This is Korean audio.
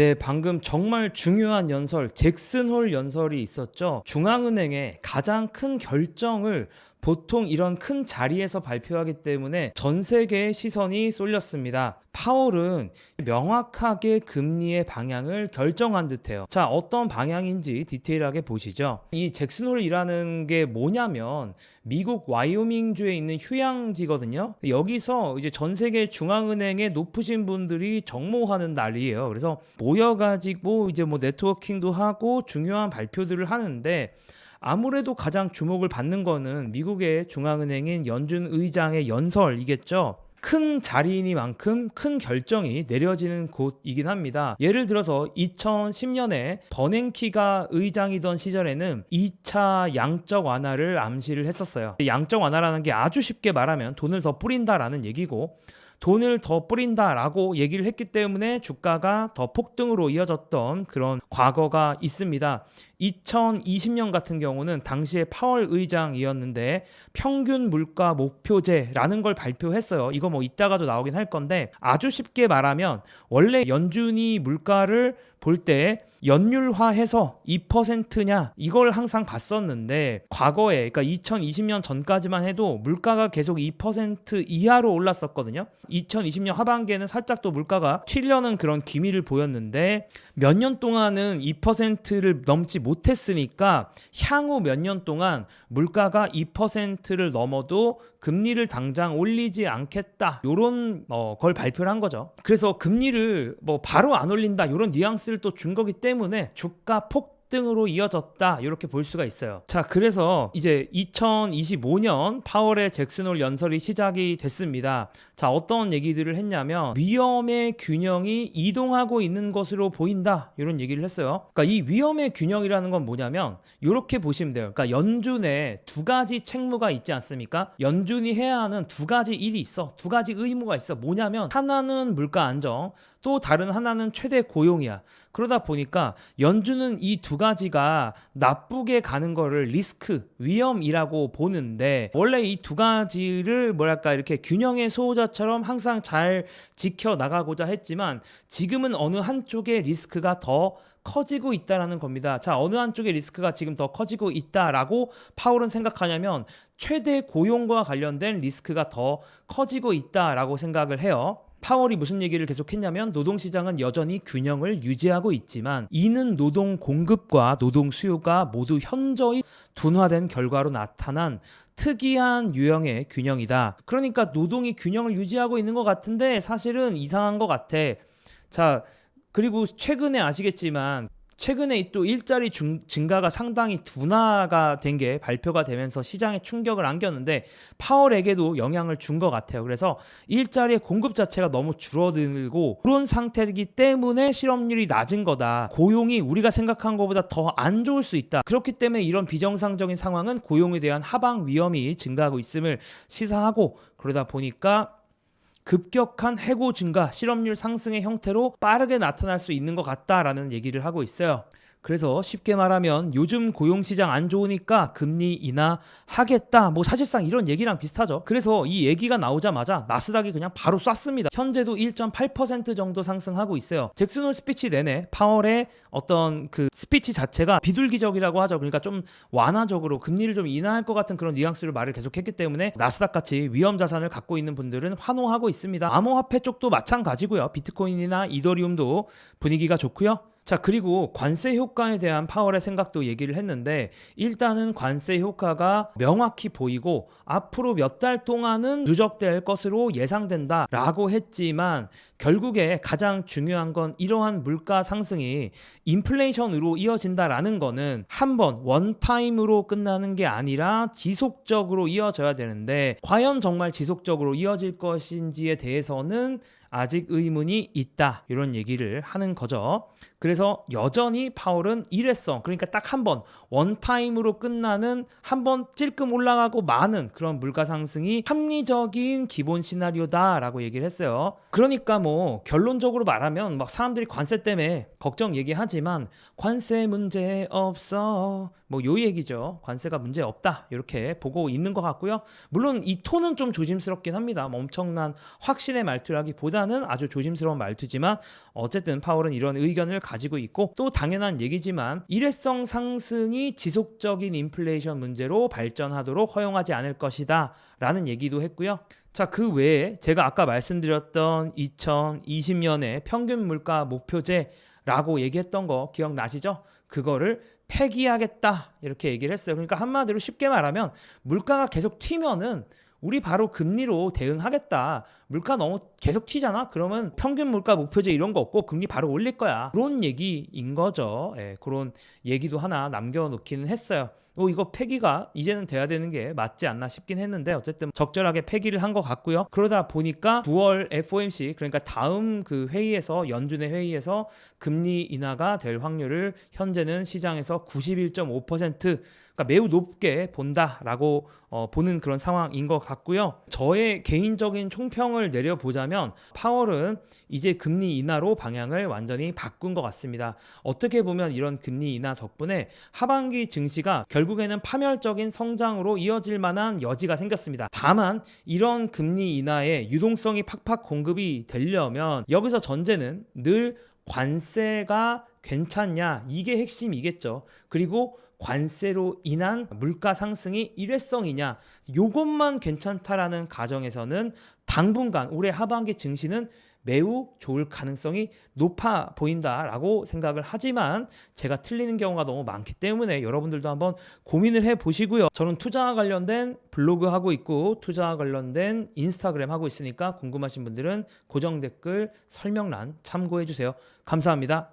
네, 방금 정말 중요한 연설, 잭슨홀 연설이 있었죠. 중앙은행의 가장 큰 결정을 보통 이런 큰 자리에서 발표하기 때문에 전 세계의 시선이 쏠렸습니다. 파월은 명확하게 금리의 방향을 결정한 듯해요. 자, 어떤 방향인지 디테일하게 보시죠. 이 잭슨홀이라는 게 뭐냐면 미국 와이오밍주에 있는 휴양지거든요. 여기서 이제 전 세계 중앙은행의 높으신 분들이 정모하는 날이에요. 그래서 모여가지고 이제 뭐 네트워킹도 하고 중요한 발표들을 하는데 아무래도 가장 주목을 받는 거는 미국의 중앙은행인 연준 의장의 연설이겠죠. 큰 자리이니만큼 큰 결정이 내려지는 곳이긴 합니다. 예를 들어서 2010년에 버냉키가 의장이던 시절에는 2차 양적 완화를 암시를 했었어요. 양적 완화라는 게 아주 쉽게 말하면 돈을 더 뿌린다라는 얘기고 돈을 더 뿌린다라고 얘기를 했기 때문에 주가가 더 폭등으로 이어졌던 그런 과거가 있습니다. 2020년 같은 경우는 당시에 파월 의장이었는데 평균 물가 목표제라는 걸 발표했어요. 이거 뭐 이따가도 나오긴 할 건데 아주 쉽게 말하면 원래 연준이 물가를 볼때 연율화해서 2%냐 이걸 항상 봤었는데 과거에 그러니까 2020년 전까지만 해도 물가가 계속 2% 이하로 올랐었거든요. 2020년 하반기에는 살짝 또 물가가 튀려는 그런 기미를 보였는데 몇 년 동안은 2%를 넘지 못 했으니까 향후 몇 년 동안 물가가 2%를 넘어도 금리를 당장 올리지 않겠다. 요런 어, 걸 발표를 한 거죠. 그래서 금리를 뭐 바로 안 올린다. 요런 뉘앙스를 또 준 거기 때문에 주가 폭 등으로 이어졌다. 이렇게 볼 수가 있어요. 자, 그래서 이제 2025년 파월의 잭슨홀 연설이 시작이 됐습니다. 자, 어떤 얘기들을 했냐면 위험의 균형이 이동하고 있는 것으로 보인다. 이런 얘기를 했어요. 그러니까 이 위험의 균형이라는 건 뭐냐면 이렇게 보시면 돼요. 그러니까 연준에 두 가지 책무가 있지 않습니까? 연준이 해야 하는 두 가지 일이 있어. 두 가지 의무가 있어. 뭐냐면 하나는 물가 안정, 또 다른 하나는 최대 고용이야. 그러다 보니까 연준은 이 두 가지가 나쁘게 가는 거를 리스크, 위험이라고 보는데 원래 이 두 가지를 뭐랄까 이렇게 균형의 소호자처럼 항상 잘 지켜 나가고자 했지만 지금은 어느 한쪽의 리스크가 더 커지고 있다라는 겁니다. 자, 어느 한쪽의 리스크가 지금 더 커지고 있다라고 파월은 생각하냐면 최대 고용과 관련된 리스크가 더 커지고 있다라고 생각을 해요. 파월이 무슨 얘기를 계속했냐면 노동시장은 여전히 균형을 유지하고 있지만 이는 노동 공급과 노동 수요가 모두 현저히 둔화된 결과로 나타난 특이한 유형의 균형이다. 그러니까 노동이 균형을 유지하고 있는 것 같은데 사실은 이상한 것 같아. 자, 그리고 최근에 아시겠지만 최근에 또 일자리 중- 증가가 상당히 둔화가 된 게 발표가 되면서 시장에 충격을 안겼는데 파월에게도 영향을 준 것 같아요. 그래서 일자리의 공급 자체가 너무 줄어들고 그런 상태이기 때문에 실업률이 낮은 거다. 고용이 우리가 생각한 것보다 더 안 좋을 수 있다. 그렇기 때문에 이런 비정상적인 상황은 고용에 대한 하방 위험이 증가하고 있음을 시사하고 그러다 보니까 급격한 해고 증가, 실업률 상승의 형태로 빠르게 나타날 수 있는 것 같다라는 얘기를 하고 있어요. 그래서 쉽게 말하면 요즘 고용 시장 안 좋으니까 금리 인하 하겠다. 뭐 사실상 이런 얘기랑 비슷하죠. 그래서 이 얘기가 나오자마자 나스닥이 그냥 바로 쐈습니다. 현재도 1.8% 정도 상승하고 있어요. 잭슨 홀 스피치 내내 파월의 어떤 그 스피치 자체가 비둘기적이라고 하죠. 그러니까 좀 완화적으로 금리를 좀 인하할 것 같은 그런 뉘앙스로 말을 계속했기 때문에 나스닥 같이 위험 자산을 갖고 있는 분들은 환호하고 있습니다. 암호화폐 쪽도 마찬가지고요. 비트코인이나 이더리움도 분위기가 좋고요. 자, 그리고 관세 효과에 대한 파월의 생각도 얘기를 했는데 일단은 관세 효과가 명확히 보이고 앞으로 몇 달 동안은 누적될 것으로 예상된다라고 했지만 결국에 가장 중요한 건 이러한 물가 상승이 인플레이션으로 이어진다라는 거는 한 번 원타임으로 끝나는 게 아니라 지속적으로 이어져야 되는데 과연 정말 지속적으로 이어질 것인지에 대해서는 아직 의문이 있다. 이런 얘기를 하는 거죠. 그래서 여전히 파월은 일회성, 그러니까 딱 한 번, 원타임으로 끝나는 한 번 찔끔 올라가고 마는 그런 물가 상승이 합리적인 기본 시나리오다라고 얘기를 했어요. 그러니까 뭐 결론적으로 말하면 막 사람들이 관세 때문에 걱정 얘기하지만 관세 문제 없어. 뭐 요 얘기죠. 관세가 문제 없다. 이렇게 보고 있는 것 같고요. 물론 이 톤은 좀 조심스럽긴 합니다. 뭐 엄청난 확신의 말투라기보다는 아주 조심스러운 말투지만 어쨌든 파월은 이런 의견을 가지고 있고 또 당연한 얘기지만 일회성 상승이 지속적인 인플레이션 문제로 발전하도록 허용하지 않을 것이다 라는 얘기도 했고요. 자, 그 외에 제가 아까 말씀드렸던 2020년에 평균 물가 목표제라고 얘기했던 거 기억나시죠? 그거를 폐기하겠다 이렇게 얘기를 했어요. 그러니까 한마디로 쉽게 말하면 물가가 계속 튀면은 우리 바로 금리로 대응하겠다. 물가 너무 계속 튀잖아? 그러면 평균 물가 목표제 이런 거 없고 금리 바로 올릴 거야. 그런 얘기인 거죠. 예, 그런 얘기도 하나 남겨놓기는 했어요. 어, 이거 폐기가 이제는 돼야 되는 게 맞지 않나 싶긴 했는데 어쨌든 적절하게 폐기를 한 것 같고요. 그러다 보니까 9월 FOMC 그러니까 다음 그 회의에서 연준의 회의에서 금리 인하가 될 확률을 현재는 시장에서 91.5% 그러니까 매우 높게 본다라고 어, 보는 그런 상황인 것 같고요. 저의 개인적인 총평을 내려보자면 파월은 이제 금리 인하로 방향을 완전히 바꾼 것 같습니다. 어떻게 보면 이런 금리 인하 덕분에 하반기 증시가 결국에는 파멸적인 성장으로 이어질 만한 여지가 생겼습니다. 다만 이런 금리 인하에 유동성이 팍팍 공급이 되려면 여기서 전제는 늘 관세가 괜찮냐 이게 핵심이겠죠. 그리고 관세로 인한 물가 상승이 일회성이냐 요것만 괜찮다라는 가정에서는 당분간 올해 하반기 증시는 매우 좋을 가능성이 높아 보인다라고 생각을 하지만 제가 틀리는 경우가 너무 많기 때문에 여러분들도 한번 고민을 해 보시고요. 저는 투자와 관련된 블로그 하고 있고 투자와 관련된 인스타그램 하고 있으니까 궁금하신 분들은 고정 댓글 설명란 참고해 주세요. 감사합니다.